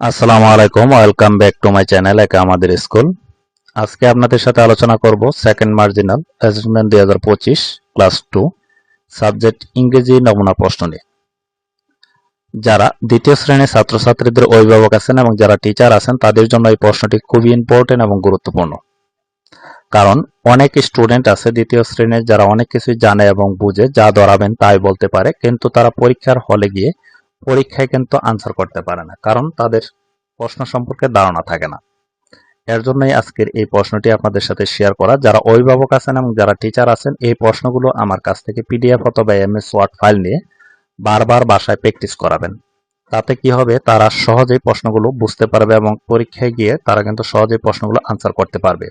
আসসালামু আলাইকুম, welcome back to my channel, একা আমাদের স্কুল। আজকে আপনাদের সাথে আলোচনা করব সেকেন্ড মার্জিনাল অ্যাসেসমেন্ট দুই হাজার পঁচিশ ক্লাস টু সাবজেক্ট ইংরেজি নমুনা প্রশ্ন নিয়ে। যারা দ্বিতীয় শ্রেণির ছাত্রছাত্রীদের অভিভাবক আছেন এবং যারা টিচার আছেন, তাদের জন্য এই প্রশ্নটি খুবই ইম্পর্টেন্ট এবং গুরুত্বপূর্ণ। কারণ অনেক স্টুডেন্ট আছে দ্বিতীয় শ্রেণির, যারা অনেক কিছুই জানে এবং বুঝে, যা ধরাবেন তাই বলতে পারে, কিন্তু তারা পরীক্ষার হলে গিয়ে পরীক্ষায় কিন্তু আনসার করতে পারে না, কারণ তাদের প্রশ্ন সম্পর্কে ধারণা থাকে না। এর জন্যই আজকের এই প্রশ্নটি আপনাদের সাথে শেয়ার করা। যারা অভিভাবক আছেন এবং যারা টিচার আছেন, এই প্রশ্নগুলো আমার কাছ থেকে পিডিএফ অথবা এমএস ওয়ার্ড ফাইল নিয়ে বারবার বাসায় প্র্যাকটিস করাবেন। তাতে কি হবে? তারা সহজেই প্রশ্নগুলো বুঝতে পারবে এবং পরীক্ষায় গিয়ে তারা কিন্তু সহজেই প্রশ্নগুলো আনসার করতে পারবে।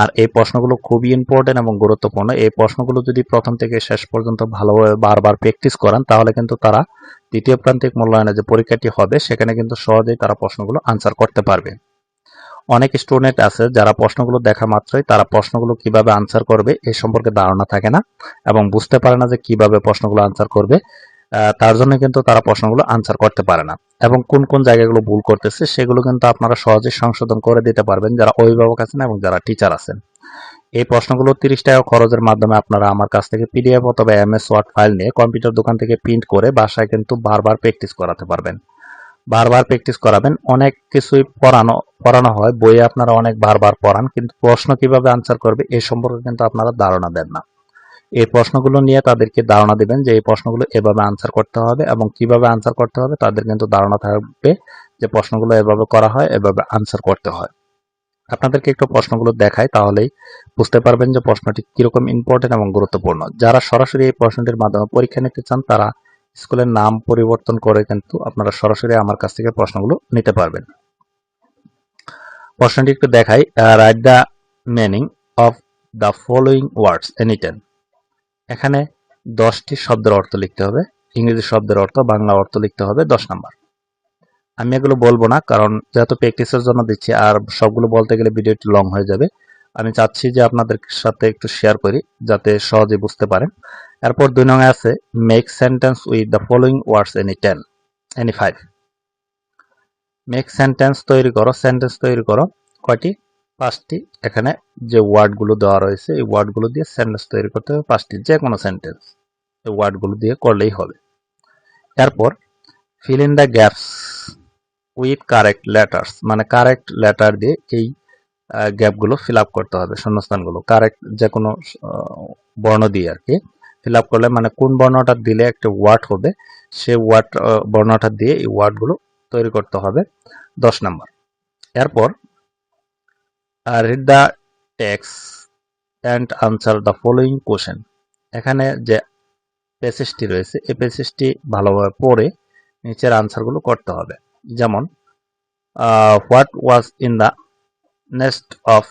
আর এই প্রশ্নগুলো খুবই ইম্পর্টেন্ট এবং গুরুত্বপূর্ণ। এই প্রশ্নগুলো যদি প্রথম থেকে শেষ পর্যন্ত ভালোভাবে বারবার প্র্যাকটিস করান, তাহলে কিন্তু তারা দ্বিতীয় প্রান্তিক মূল্যায়নে যে পরীক্ষাটি হবে, সেখানে কিন্তু সহজেই তারা প্রশ্নগুলো আনসার করতে পারবে। অনেক স্টুডেন্ট আছে যারা প্রশ্নগুলো দেখা মাত্রই তারা প্রশ্নগুলো কীভাবে আনসার করবে এই সম্পর্কে ধারণা থাকে না এবং বুঝতে পারে না যে কীভাবে প্রশ্নগুলো আনসার করবে তার জন্য কিন্তু তারা প্রশ্নগুলো আনসার করতে পারে না। এবং কোন কোন জায়গাগুলো ভুল করতেছে সেগুলো কিন্তু আপনারা সহজেই সংশোধন করে দিতে পারবেন যারা অভিভাবক আছেন এবং যারা টিচার আছেন। এই প্রশ্নগুলো তিরিশ টাকা খরচের মাধ্যমে আপনারা আমার কাছ থেকে পিডিএফ অথবা এমএস ওয়ার্ড ফাইল নিয়ে কম্পিউটার দোকান থেকে প্রিন্ট করে বাসায় কিন্তু বারবার প্র্যাকটিস করাতে পারবেন। বারবার প্র্যাকটিস করাবেন। অনেক কিছুই পড়ানো পড়ানো হয়, বইয়ে আপনারা অনেক বারবার পড়ান, কিন্তু প্রশ্ন কীভাবে আনসার করবে এ সম্পর্কে কিন্তু আপনারা ধারণা দেন না। এই প্রশ্নগুলো নিয়ে তাদেরকে ধারণা দিবেন যে এই প্রশ্নগুলো এভাবে আনসার করতে হবে এবং কীভাবে আনসার করতে হবে, তাদের কিন্তু ধারণা থাকবে যে প্রশ্নগুলো এভাবে করা হয়, এভাবে আনসার করতে হয়। আপনাদেরকে একটু প্রশ্নগুলো দেখাই, তাহলেই বুঝতে পারবেন যে প্রশ্নটি কীরকম ইম্পর্টেন্ট এবং গুরুত্বপূর্ণ। যারা সরাসরি এই প্রশ্নটির মাধ্যমে পরীক্ষা নিতে চান, তারা স্কুলের নাম পরিবর্তন করে কিন্তু আপনারা সরাসরি আমার কাছ থেকে প্রশ্নগুলো নিতে পারবেন। প্রশ্নটি একটু দেখাই write the meaning of the following words any ten এখানে দশটি শব্দের অর্থ লিখতে হবে, ইংরেজি শব্দের অর্থ, বাংলা অর্থ লিখতে হবে দশ নাম্বার। আমি এগুলো বলব না, কারণ যেহেতু প্র্যাকটিসের জন্য দিচ্ছি, আর সবগুলো বলতে গেলে ভিডিওটি লং হয়ে যাবে। আমি চাচ্ছি যে আপনাদের সাথে একটু শেয়ার করি, যাতে সহজে বুঝতে পারেন। এরপর দুই নঙে আছে make sentence with the following words any ten any five make sentence তৈরি করো সেন্টেন্স তৈরি করো, কয়টি? পাঁচটি। এখানে যে ওয়ার্ডগুলো দেওয়া রয়েছে, এই ওয়ার্ডগুলো দিয়ে সেন্টেন্স তৈরি করতে হবে, পাঁচটি, যে কোনো সেন্টেন্স এই ওয়ার্ডগুলো দিয়ে করলেই হবে। এরপর fill in the gaps with correct letters মানে কারেক্ট লেটার দিয়ে এই গ্যাপগুলো ফিল আপ করতে হবে শূন্যস্থানগুলো কারেক্ট যে কোনো বর্ণ দিয়ে আর কি ফিল আপ করলে মানে কোন বর্ণটা দিলে একটা ওয়ার্ড হবে সে ওয়ার্ড বর্ণটা দিয়ে এই ওয়ার্ডগুলো তৈরি করতে হবে। দশ নম্বর। এরপর read the text and answer the following question এখানে যে প্যাসেজটি রয়েছে, এই প্যাসেজটি ভালোভাবে পড়ে নিচের আনসারগুলো করতে হবে। যেমন what was in the nest of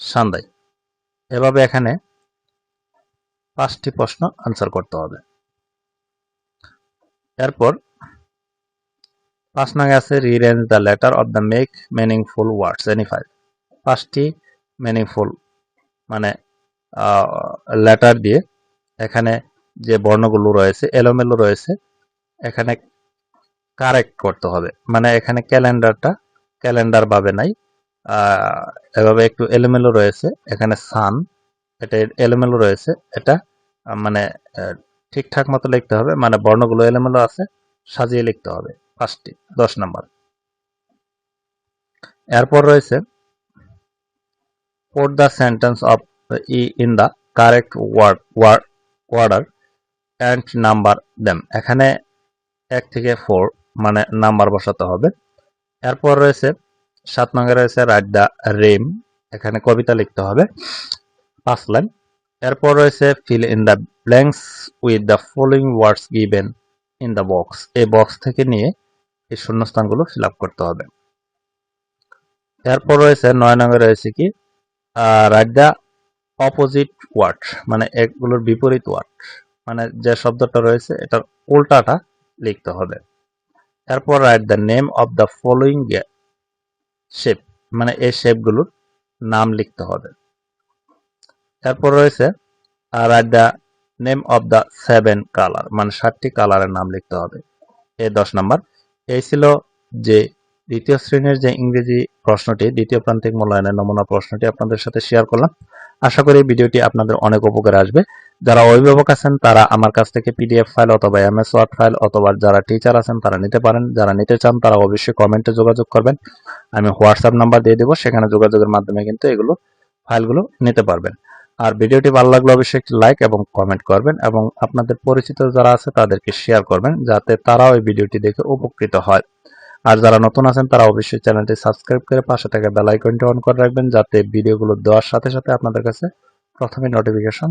সান্দাই এভাবে এখানে পাঁচটি প্রশ্ন আনসার করতে হবে। এরপর, পাঁচ নং আছে rearrange the letter of the make meaningful words any five পাঁচটি মিনিংফুল মানে লেটার দিয়ে এখানে যে বর্ণগুলো রয়েছে, এলোমেলো রয়েছে, এখানে কারেক্ট করতে হবে। মানে এখানে ক্যালেন্ডারটা ক্যালেন্ডার ভাবে নাই। এভাবে একটু এলোমেলো রয়েছে। এখানে সান এটা এলোমেলো রয়েছে। এটা মানে ঠিকঠাক মতো লিখতে হবে। মানে বর্ণগুলো এলোমেলো আছে সাজিয়ে লিখতে হবে। পাঁচটি দশ নম্বর। এরপর রয়েছে put the sentence of e in the correct word, word order and number এখানে এক থেকে ফোর মানে নাম্বার বসাতে হবে। এরপর রয়েছে সাত নঙ্গে রয়েছে রাইট দ্য রেম এখানে কবিতা লিখতে হবে পাঁচ লাইন। এরপর রয়েছে fill in the blanks with the following words given in the box এই বক্স থেকে নিয়ে এই শূন্যস্থানগুলো ফিল আপ করতে হবে। এরপর রয়েছে নয় নঙ্গে রয়েছে কি? রাইট দ্য অপোজিট ওয়ার্ড মানে একগুলোর বিপরীত ওয়ার্ড মানে যে শব্দটা রয়েছে, এটার উল্টাটা লিখতে হবে। এরপর write the name of the following shape মানে এই শেপগুলোর নাম লিখতে হবে। এরপর রয়েছে write the name of the seven colour মানে সাতটি কালারের নাম লিখতে হবে। এ দশ নাম্বার, এই ছিল যে দ্বিতীয় শ্রেণির যে ইংরেজি প্রশ্নটি, দ্বিতীয় প্রান্তিক মূল্যায়নের নমুনা প্রশ্নটি আপনাদের সাথে শেয়ার করলাম। আশা করি ভিডিওটি আপনাদের অনেক উপকারে আসবে। যারা অভিভাবক আছেন, তারা আমার কাছ থেকে পিডিএফ ফাইল অথবা এমএস ওয়ার্ড ফাইল অথবা যারা টিচার আছেন, তারা নিতে পারেন। যারা নিতে চান, তারা অবশ্যই কমেন্টে যোগাযোগ করবেন। আমি হোয়াটসঅ্যাপ নাম্বার দিয়ে দেবো, সেখানে যোগাযোগের মাধ্যমে কিন্তু এগুলো ফাইলগুলো নিতে পারবেন। আর ভিডিওটি ভালো লাগলে অবশ্যই একটি লাইক এবং কমেন্ট করবেন এবং আপনাদের পরিচিত যারা আছে, তাদেরকে শেয়ার করবেন, যাতে তারাও এই ভিডিওটি দেখে উপকৃত হয়। আর যারা নতুন আছেন, তারা অবশ্যই চ্যানেলটি সাবস্ক্রাইব করে পাশে থাকা বেল আইকনটি অন করে রাখবেন, যাতে ভিডিওগুলো দেওয়ার সাথে সাথে আপনাদের কাছে প্রথমে নোটিফিকেশন